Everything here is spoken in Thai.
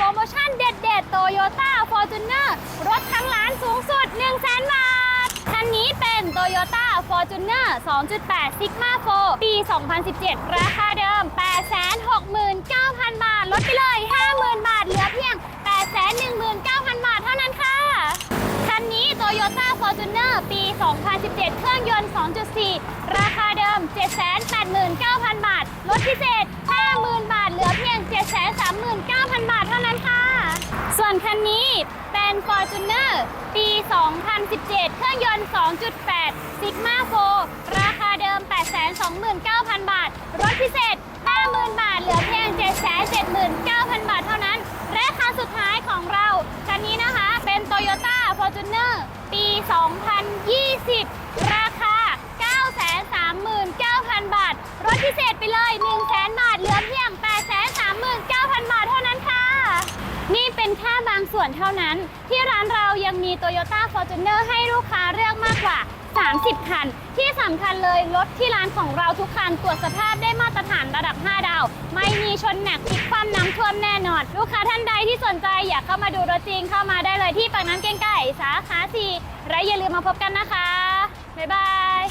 โปรโมชั่นเด็ดๆ Toyota Fortuner รถทั้งล้านสูงสุด 1 0 0 0 0 0บาท คันนี้เป็น Toyota Fortuner 2.8 Sigma 4 ปี 2017 ราคาเดิม 869,000 บาท ลดไปเลย 50,000 บาท เหลือเพียง 819,000 บาทเท่านั้นค่ะ คันนี้ Toyota Fortuner ปี 2017 เครื่องยนต์ 2.4 ราคาเดิม 789,000 บาท ลดพิเศษ 50,000 บาท เหลือเพียง 739,000 บาทเท่านั้นค่ะ ส่วนคันนี้เป็น Fortuner ปี 2017 เครื่องยนต์ 2.8 Sigma 4ราคาเดิม 829,000 บาทลดพิเศษ 50,000 บาท เหลือเพียง 779,000 บาทเท่านั้น และคันสุดท้ายของเรา คันนี้นะคะเป็น Toyota Fortuner ปี 2020 ราคา 939,000 บาท รถพิเศษไปเลย 100,000 บาท เหลือเพียง 839,000 บาทเท่านั้นค่ะ นี่ เป็นแค่บางส่วนเท่านั้น ที่ร้านเรายังมี Toyota Fortuner ให้ลูกค้าเลือกมากกว่า 30 คัน ที่สำคัญเลยรถที่ร้านของเราทุกคันตรวจสภาพได้มาตรฐานระดับ 5 ดาว ไม่มีชนหนักพลิกคว่ำน้ำท่วมแน่นอน ลูกค้าท่านใดที่สนใจอยากเข้ามาดูรถจริงเข้ามาได้เลยที่ปากน้ำเก้งไก่สาขา4และอย่าลืมมาพบกันนะคะบ๊ายบาย